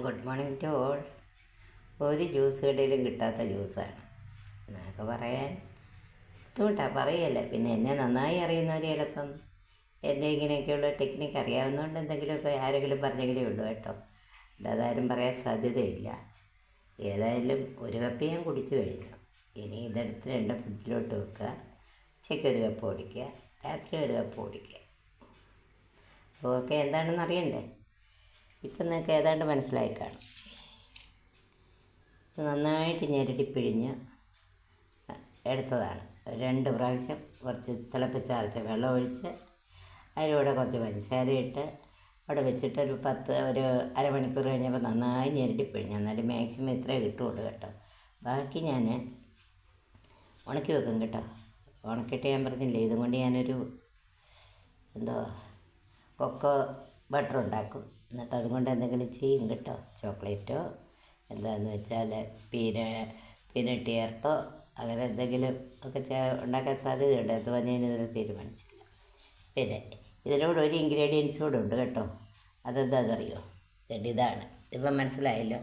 Good morning to all. ഒരു juice കടയിലും കിട്ടാത്ത ജ്യൂസാണ്. എന്നൊക്കെ പറയാൻ ബുദ്ധിമുട്ടാണ് പറയല്ലേ. പിന്നെ എന്നെ നന്നായി അറിയുന്നവർ ചിലപ്പം എന്റെ ഇങ്ങനെയൊക്കെയുള്ള ടെക്നിക്ക് അറിയാവുന്നതുകൊണ്ട് എന്തെങ്കിലുമൊക്കെ ആരെങ്കിലും പറഞ്ഞെങ്കിലേ ഉള്ളൂ കേട്ടോ. അല്ലാതെ ആരും പറയാൻ സാധ്യതയില്ല. ഏതായാലും ഒരു കപ്പ് ഞാൻ കുടിച്ചു കഴിഞ്ഞു. ഇനി ഇതെടുത്ത് രണ്ട് ഫുഡിലോട്ട് വെക്കുക. ഉച്ചയ്ക്ക് ഒരു കപ്പ് ഓടിക്കുക രാത്രി ഒരു കപ്പ് ഓടിക്കുക അപ്പോൾ ഓക്കെ എന്താണെന്ന് അറിയണ്ടേ? ഇപ്പം നിങ്ങൾക്ക് ഏതാണ്ട് മനസ്സിലായി കാണും. നന്നായിട്ട് ഞെരടി പിഴിഞ്ഞ് എടുത്തതാണ്. രണ്ട് പ്രാവശ്യം കുറച്ച് തിളപ്പിച്ചാർച്ച വെള്ളം ഒഴിച്ച് അതിലൂടെ കുറച്ച് പഞ്ചസാര ഇട്ട് അവിടെ വെച്ചിട്ട് ഒരു പത്ത് ഒരു അരമണിക്കൂർ കഴിഞ്ഞപ്പോൾ നന്നായി ഞെരടി പിഴിഞ്ഞ്. എന്നാലും മാക്സിമം ഇത്രേ കിട്ടുള്ളൂ കേട്ടോ. ബാക്കി ഞാൻ ഉണക്കി വെക്കും കേട്ടോ. ഉണക്കിയിട്ട് ഞാൻ പറഞ്ഞില്ലേ ഇതും കൊണ്ട് ഞാനൊരു എന്തോ കൊക്കോ ബട്ടർ ഉണ്ടാക്കും. എന്നിട്ട് അതുകൊണ്ട് എന്തെങ്കിലും ചെയ്യും കേട്ടോ. ചോക്ലേറ്റോ എന്താന്ന് വെച്ചാൽ പീന പീനട്ട് ഏർത്തോ അങ്ങനെ എന്തെങ്കിലും ഒക്കെ ചേ ഉണ്ടാക്കാൻ സാധ്യതയുണ്ട്. അത് ഞാൻ ഇതുവരെ തീരുമാനിച്ചില്ല. പിന്നെ ഇതിലൂടെ ഒരു ഇൻഗ്രീഡിയൻസ് കൂടെ ഉണ്ട് കേട്ടോ. അതെന്താണെന്നറിയോ ഇതാണ്. ഇപ്പം മനസ്സിലായല്ലോ.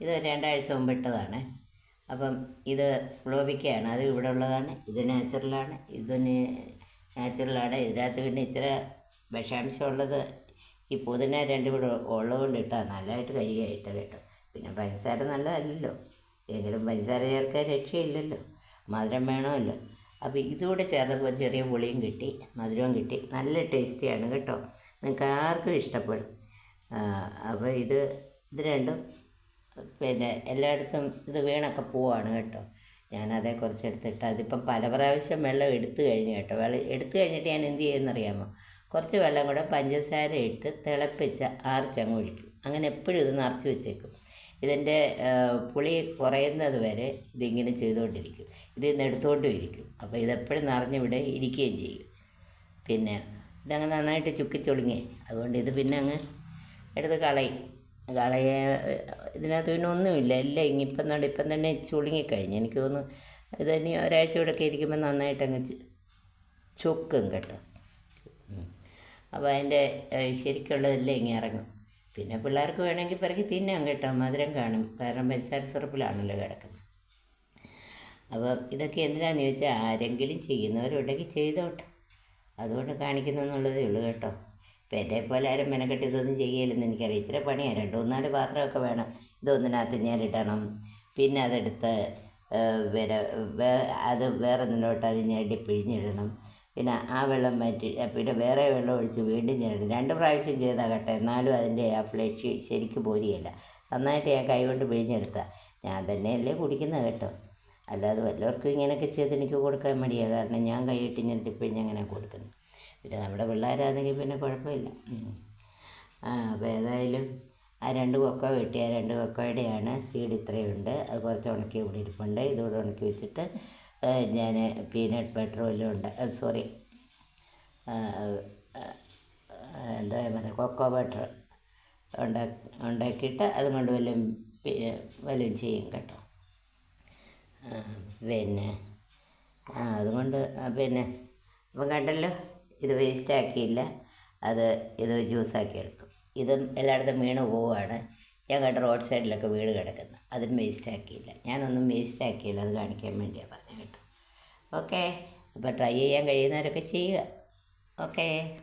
ഇത് രണ്ടാഴ്ച മുമ്പ് ഇട്ടതാണ്. അപ്പം ഇത് ഫ്ലോബിക്കയാണ് അത് ഇവിടെ ഉള്ളതാണ്. ഇത് നാച്ചുറലാണ്. ഇതിന് നാച്ചുറലാണ്. ഇതിനകത്ത് പിന്നെ ഇച്ചിരി വിഷാംശം ഉള്ളത് ഈ പുതിന രണ്ടും കൂടെ ഉള്ളതുകൊണ്ട് ഇട്ടാൽ നല്ലതായിട്ട് കഴുകി ഇട്ട കേട്ടോ. പിന്നെ പഞ്ചസാര നല്ലതല്ലല്ലോ. എങ്കിലും പഞ്ചസാര ചേർക്കാൻ രക്ഷയില്ലല്ലോ. മധുരം വേണമല്ലോ. അപ്പോൾ ഇതുകൂടെ ചേർത്തപ്പോൾ ചെറിയ പുളിയും കിട്ടി മധുരവും കിട്ടി. നല്ല ടേസ്റ്റിയാണ് കേട്ടോ. നിങ്ങൾക്ക് ആർക്കും ഇഷ്ടപ്പെടും. അപ്പോൾ ഇത് ഇത് രണ്ടും പിന്നെ എല്ലായിടത്തും ഇത് വീണൊക്കെ പോവാണ് കേട്ടോ. ഞാനതേ കുറച്ചെടുത്തിട്ട് അതിപ്പം പല പ്രാവശ്യം വെള്ളം എടുത്തു കഴിഞ്ഞു കേട്ടോ. വെള്ളം എടുത്തു കഴിഞ്ഞിട്ട് ഞാൻ എന്ത് ചെയ്യുമെന്നറിയാമോ? കുറച്ച് വെള്ളം കൂടെ പഞ്ചസാര ഇട്ട് തിളപ്പിച്ച് ആർച്ചങ്ങ് ഒഴിക്കും. അങ്ങനെ എപ്പോഴും ഇത് നിറച്ച് വെച്ചേക്കും. ഇതിന്റെ പുളി കുറയുന്നത് വരെ ഇതിങ്ങനെ ചെയ്തുകൊണ്ടിരിക്കും. ഇത് ഇന്ന് എടുത്തുകൊണ്ടും ഇരിക്കും അപ്പോൾ ഇതെപ്പോഴും നിറഞ്ഞിവിടെ ഇരിക്കുകയും ചെയ്യും. പിന്നെ ഇതങ്ങ് നന്നായിട്ട് ചുക്കിച്ചൊളുങ്ങി. അതുകൊണ്ട് ഇത് പിന്നെ അങ്ങ് എടുത്ത് കളയും. കളയ ഇതിനകത്ത് പിന്നെ ഒന്നുമില്ല. എല്ലാം ഇങ്ങിപ്പം തന്നെ ഇപ്പം തന്നെ ചുളുങ്ങിക്കഴിഞ്ഞു. എനിക്ക് തോന്നുന്നു ഇത് ഇനി ഒരാഴ്ച കൂടെ ഒക്കെ ഇരിക്കുമ്പോൾ നന്നായിട്ടങ്ങ് ചുക്കും കേട്ടോ. അപ്പോൾ അതിന്റെ ശരിക്കുള്ളതല്ലേ ഇങ്ങനെ ഇറങ്ങും. പിന്നെ പിള്ളേർക്ക് വേണമെങ്കിൽ പിറകി തിന്നാം കേട്ടോ മധുരം കാണും. കാരണം പഞ്ചസാര സിറപ്പിലാണല്ലോ കിടക്കുന്നത്. അപ്പോൾ ഇതൊക്കെ എന്തിനാന്ന് ചോദിച്ചാൽ ആരെങ്കിലും ചെയ്യുന്നവരുണ്ടെങ്കിൽ ചെയ്തോട്ടെ. അതുകൊണ്ട് കാണിക്കുന്നെന്നുള്ളതേ ഉള്ളൂ കേട്ടോ. ഇപ്പം എന്നെ പോലെ ആരും മെനക്കെട്ട് ഇതൊന്നും ചെയ്യലെന്ന് എനിക്കറിയാം. ഇച്ചിരി പണിയാണ് രണ്ട് മൂന്നാൽ പാത്രമൊക്കെ വേണം. ഇതൊന്നിനകത്ത് ഞാനിടണം പിന്നെ അതെടുത്ത് വേറെ അത് വേറെ നിന്നോട്ട് അത് ഞെരടി പിഴിഞ്ഞിടണം പിന്നെ ആ വെള്ളം മാറ്റി പിന്നെ വേറെ വെള്ളം ഒഴിച്ച് വീണ്ടും ഞാൻ രണ്ട് പ്രാവശ്യം ചെയ്താൽ കേട്ടോ എന്നാലും അതിന്റെ ആ ഫ്ലഷ് ശരിക്കും പോരുകയില്ല. നന്നായിട്ട് ഞാൻ കൈ കൊണ്ട് പിഴിഞ്ഞെടുത്ത. ഞാൻ തന്നെയല്ലേ കുടിക്കുന്നത് കേട്ടോ. അല്ലാതെ വല്ലവർക്കും ഇങ്ങനെയൊക്കെ ചെയ്ത് എനിക്ക് കൊടുക്കാൻ മടിയാണ് കാരണം ഞാൻ കൈയിട്ട് ഞെരടി പിഴിഞ്ഞങ്ങനെ കൊടുക്കുന്നു പിന്നെ നമ്മുടെ പിള്ളേരാണെങ്കിൽ പിന്നെ കുഴപ്പമില്ല. ആ അപ്പോൾ ഏതായാലും ആ രണ്ട് കൊക്ക കിട്ടിയ രണ്ട് കൊക്കയുടെയാണ് സീഡ് ഇത്രയുണ്ട്. അത് കുറച്ച് ഉണക്കി ഇവിടെ ഇരിപ്പുണ്ട്. ഇതുകൂടെ ഉണക്കി വെച്ചിട്ട് ഞാൻ പീനട്ട് ബട്ടർ വല്ലതും ഉണ്ട് സോറി. എന്താ പറയുക കൊക്കോ ബട്ടർ ഉണ്ടാക്കി ഉണ്ടാക്കിയിട്ട് അതുകൊണ്ട് വല്ലതും വല്ലതും ചെയ്യും കേട്ടോ. പിന്നെ അതുകൊണ്ട് പിന്നെ അപ്പം കണ്ടല്ലോ ഇത് വേസ്റ്റാക്കിയില്ല. അത് ഇത് ജ്യൂസാക്കി എടുത്തു. ഇതും എല്ലായിടത്തും വീണ് പോവുകയാണ് ഞാൻ കണ്ട റോഡ് സൈഡിലൊക്കെ വീട് കിടക്കുന്നത് അതും വേസ്റ്റാക്കിയില്ല. ഞാനൊന്നും വേസ്റ്റാക്കിയില്ല. അത് കാണിക്കാൻ വേണ്ടിയാണ് പറഞ്ഞത്. ഓക്കെ. അപ്പോൾ ട്രൈ ചെയ്യാൻ കഴിയുന്നവരൊക്കെ ചെയ്യുക. ഓക്കേ.